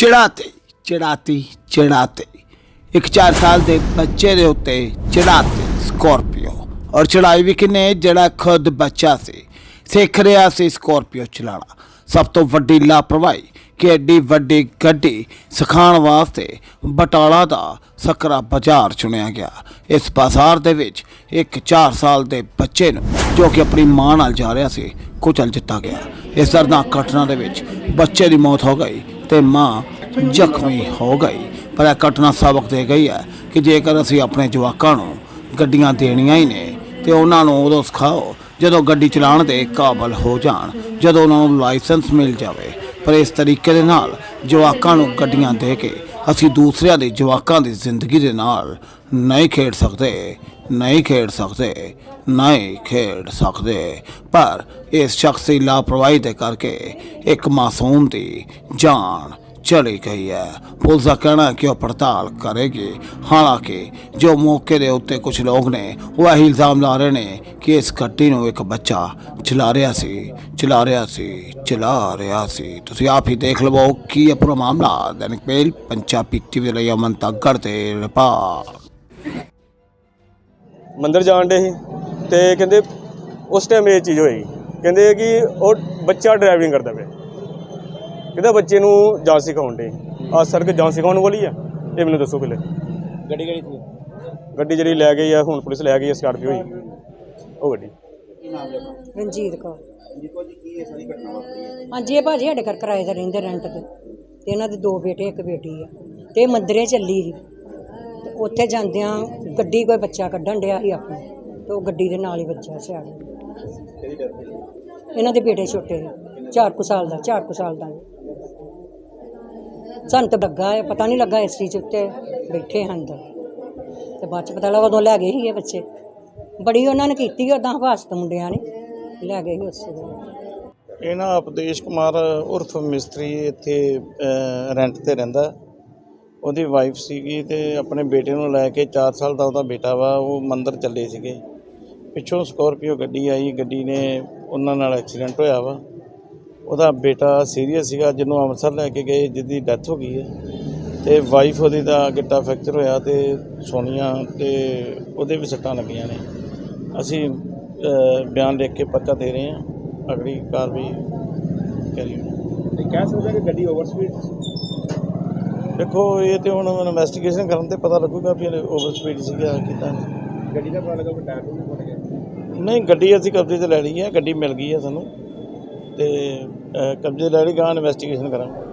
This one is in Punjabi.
ਚੜਾਤੇ, ਚੜਾਤੀ, ਚੜਾਤੇ। ਇੱਕ 4 ਸਾਲ ਦੇ ਬੱਚੇ ਦੇ ਉੱਤੇ ਚੜਾਤੇ ਸਕੋਰਪੀਓ। ਔਰ ਚੜਾਈ ਵੀ ਕਿਨੇ, ਜਿਹੜਾ ਖੁਦ ਬੱਚਾ ਸੀ, ਸਿੱਖ ਰਿਹਾ ਸੀ ਸਕੋਰਪੀਓ ਚਲਾਣਾ ਸਭ ਤੋਂ ਵੱਡੀ ਲਾਪਰਵਾਹੀ ਕਿ ਐਡੀ ਵੱਡੀ ਗੱਡੀ ਸਿਖਾਉਣ ਵਾਸਤੇ ਬਟਾਲਾ ਦਾ ਸਕਰਾ ਬਾਜ਼ਾਰ ਚੁਣਿਆ ਗਿਆ। ਇਸ ਬਾਜ਼ਾਰ ਦੇ ਵਿੱਚ ਇੱਕ 4 ਸਾਲ ਦੇ ਬੱਚੇ ਨੂੰ, ਜੋ ਕਿ ਆਪਣੀ ਮਾਂ ਨਾਲ ਜਾ ਰਿਹਾ ਸੀ, ਕੁਚਲ ਦਿੱਤਾ ਗਿਆ। ਇਸ ਦਰਦਨਾਕ ਘਟਨਾ ਦੇ ਵਿੱਚ ਬੱਚੇ ਦੀ ਮੌਤ ਹੋ ਗਈ। ਤੇ ਮਾਂ ਜ਼ਖਮੀ ਹੋ ਗਈ। ਪਰ ਇਹ ਘਟਨਾ ਸਬਕ ਦੇ ਗਈ ਹੈ ਕਿ ਜੇਕਰ ਅਸੀਂ ਆਪਣੇ ਜਵਾਕਾਂ ਨੂੰ ਗੱਡੀਆਂ ਦੇਣੀਆਂ ਹੀ ਨੇ, ਤੇ ਉਹਨਾਂ ਨੂੰ ਉਦੋਂ ਸਿਖਾਓ ਜਦੋਂ ਗੱਡੀ ਚਲਾਉਣ ਦੇ ਕਾਬਲ ਹੋ ਜਾਣ, ਜਦੋਂ ਉਹਨਾਂ ਨੂੰ ਲਾਇਸੈਂਸ ਮਿਲ ਜਾਵੇ। ਪਰ ਇਸ ਤਰੀਕੇ ਦੇ ਨਾਲ ਜਵਾਕਾਂ ਨੂੰ ਗੱਡੀਆਂ ਦੇ ਕੇ ਅਸੀਂ ਦੂਸਰਿਆਂ ਦੇ ਜਵਾਕਾਂ ਦੀ ਜ਼ਿੰਦਗੀ ਦੇ ਨਾਲ ਨਹੀਂ ਖੇਡ ਸਕਦੇ, ਨਹੀਂ ਖੇਡ ਸਕਦੇ, ਨਹੀਂ ਖੇਡ ਸਕਦੇ। ਪਰ ਇਸ ਸ਼ਖਸੀ ਲਾਪਰਵਾਹੀ ਦੇ ਕਰਕੇ ਇੱਕ ਮਾਸੂਮ ਦੀ ਜਾਨ ਚਲੀ ਗਈ ਹੈ। ਪੁਲਿਸ ਦਾ ਕਹਿਣਾ ਕਿ ਉਹ ਪੜਤਾਲ ਕਰੇਗੀ। ਹਾਲਾਂਕਿ ਜੋ ਮੌਕੇ ਦੇ ਉੱਤੇ ਕੁਝ ਲੋਕ ਨੇ, ਉਹ ਇਹ ਇਲਜ਼ਾਮ ਲਾ ਰਹੇ ਨੇ ਕਿ ਇਸ ਗੱਡੀ ਨੂੰ ਇੱਕ ਬੱਚਾ ਚਲਾ ਰਿਹਾ ਸੀ ਚਲਾ ਰਿਹਾ ਸੀ ਚਲਾ ਰਿਹਾ ਸੀ। ਤੁਸੀਂ ਆਪ ਹੀ ਦੇਖ ਲਵੋ ਕੀ ਇਹ ਪੂਰਾ ਮਾਮਲਾ। ਦੈਨਿਕ ਮੇਲ ਪੰਜਾਬੀ ਟੀਵੀ ਲਈ ਅਮਨ ਤੱਕੜ ਤੇ ਰਿਪੋਰਟ। ਮੰਦਿਰ ਜਾਣ ਦੇ ਸੀ ਤੇ ਕਹਿੰਦੇ ਉਸ ਟਾਈਮ ਇਹ ਚੀਜ਼ ਹੋਈ। ਕਹਿੰਦੇ ਕਿ ਉਹ ਬੱਚਾ ਡਰਾਈਵਿੰਗ ਕਰਦਾ ਪਿਆ। ਕਹਿੰਦਾ ਬੱਚੇ ਨੂੰ ਜਾਂਚ ਸਿਖਾਉਣ ਦੇ ਆ ਸੜਕ ਜਾਂਚ ਸਿਖਾਉਣ ਵਾਲੀ ਆ। ਇਹ ਮੈਨੂੰ ਦੱਸੋ ਪਹਿਲੇ। ਗੱਡੀ ਕਿਹੜੀ ਸੀ? ਗੱਡੀ ਜਿਹੜੀ ਲੈ ਗਈ ਆ ਹੁਣ ਪੁਲਿਸ ਲੈ ਗਈ ਆ ਸਕਾਰਪੀਓ ਹੀ। ਉਹ ਗੱਡੀ ਕੀ ਨਾਮ ਹੈ ਰਣਜੀਤ ਕੌਰ ਦੇਖੋ ਜੀ ਕੀ ਇਹ ਸਾਰੀ ਘਟਨਾ ਵਾਪਰੀ ਹੈ? ਹਾਂਜੀ ਇਹ ਭਾਜੀ ਸਾਡੇ ਘਰ ਕਿਰਾਏ ਤੇ ਰਹਿੰਦੇ ਰੈਂਟ ਤੇ। ਤੇ ਇਹਨਾਂ ਦੇ ਦੋ ਬੇਟੇ ਇੱਕ ਬੇਟੀ ਆ। ਤੇ ਇਹ ਮੰਦਰੇ ਚੱਲੀ ਸੀ। ਤੇ ਉੱਥੇ ਜਾਂਦਿਆਂ ਗੱਡੀ ਕੋਈ ਬੱਚਾ ਕੱਢਣ ਡਿਆ ਸੀ ਆਪਣਾ। ਤੇ ਉਹ ਗੱਡੀ ਦੇ ਨਾਲ ਹੀ ਸਿਆੜ ਕਿਹਦੀ ਡੈਥ ਹੋਈ? ਇਹਨਾਂ ਦੇ ਬੇਟੇ ਛੋਟੇ ਸੀ 4 ਕੁ ਸਾਲ ਦਾ 4 ਕੁ ਸਾਲ ਦਾ। ਸਾਨੂੰ ਤਾਂ ਲੱਗਾ ਹੈ ਪਤਾ ਨਹੀਂ ਲੱਗਾ ਇਸ ਚੀਜ਼ ਉੱਤੇ ਬੈਠੇ ਹਾਂ ਅੰਦਰ। ਤੇ ਬਾਅਦ ਚ ਪਤਾ ਲੱਗਾ ਉਦੋਂ ਲੈ ਗਏ ਸੀ ਇਹ ਬੱਚੇ। ਬੜੀ ਉਹਨਾਂ ਨੇ ਕੀਤੀ ਉਦਾਂ ਹਵਾਸਤ ਮੁੰਡਿਆਂ ਨੇ, ਲੈ ਗਏ ਸੀ ਉਸੇ ਵੇਲੇ ਇਹ ਨਾ ਉਪਦੇਸ਼ ਕੁਮਾਰ ਉਰਫ ਮਿਸਤਰੀ ਇੱਥੇ ਰੈਂਟ ਤੇ ਰਹਿੰਦਾ। ਉਹਦੀ ਵਾਈਫ ਸੀਗੀ ਤੇ ਆਪਣੇ ਬੇਟੇ ਨੂੰ ਲੈ ਕੇ 4 ਸਾਲ ਦਾ ਉਹਦਾ ਬੇਟਾ ਵਾ, ਉਹ ਮੰਦਰ ਚੱਲੇ ਸੀਗੇ। ਪਿੱਛੋਂ ਸਕੋਰਪੀਓ ਗੱਡੀ ਆਈ, ਗੱਡੀ ਨੇ ਉਹਨਾਂ ਨਾਲ ਐਕਸੀਡੈਂਟ ਹੋਇਆ ਵਾ। ਉਹਦਾ ਬੇਟਾ ਸੀਰੀਅਸ ਸੀਗਾ, ਜਿਹਨੂੰ ਅੰਮ੍ਰਿਤਸਰ ਲੈ ਕੇ ਗਏ, ਜਿਹਦੀ ਡੈਥ ਹੋ ਗਈ ਹੈ। ਤੇ ਵਾਈਫ ਉਹਦੀ ਦਾ ਗਿੱਟਾ ਫ੍ਰੈਕਚਰ ਹੋਇਆ ਤੇ ਸੋਨੀਆ ਤੇ ਉਹਦੇ ਵੀ ਸੱਟਾਂ ਲੱਗੀਆਂ ਨੇ। ਅਸੀਂ ਬਿਆਨ ਲਿਖ ਕੇ ਪਰਚਾ ਦੇ ਰਹੇ ਹਾਂ। ਅਗਲੀ ਕਾਰਵਾਈ ਕਰੀ ਤੇ ਕਹਿ ਸਕਦੇ ਕਿ ਗੱਡੀ ਓਵਰ ਸਪੀਡ ਦੇਖੋ ਇਹ ਤੇ ਹੁਣ ਇਨਵੈਸਟੀਗੇਸ਼ਨ ਕਰਨ ਤੇ ਪਤਾ ਲੱਗੂਗਾ ਵੀ ਓਵਰ ਸਪੀਡ ਸੀਗਾ ਕਿਦਾਂ ਗੱਡੀ ਦਾ ਪਤਾ ਲੱਗਾ ਕਿ ਟਾਇਰ ਨੂੰ ਫਟ ਗਿਆ ਨਹੀਂ ਗੱਡੀ ਅਸੀਂ ਕਬਜ਼ੇ 'ਤੇ ਲੈ ਲਈ ਹੈ। ਗੱਡੀ ਮਿਲ ਗਈ ਹੈ ਸਾਨੂੰ। ਤੇ ਕਬਜ਼ੇ ਲੈ ਲਈ ਗਾਂ ਇਨਵੈਸਟੀਗੇਸ਼ਨ ਕਰਾਂਗੇ।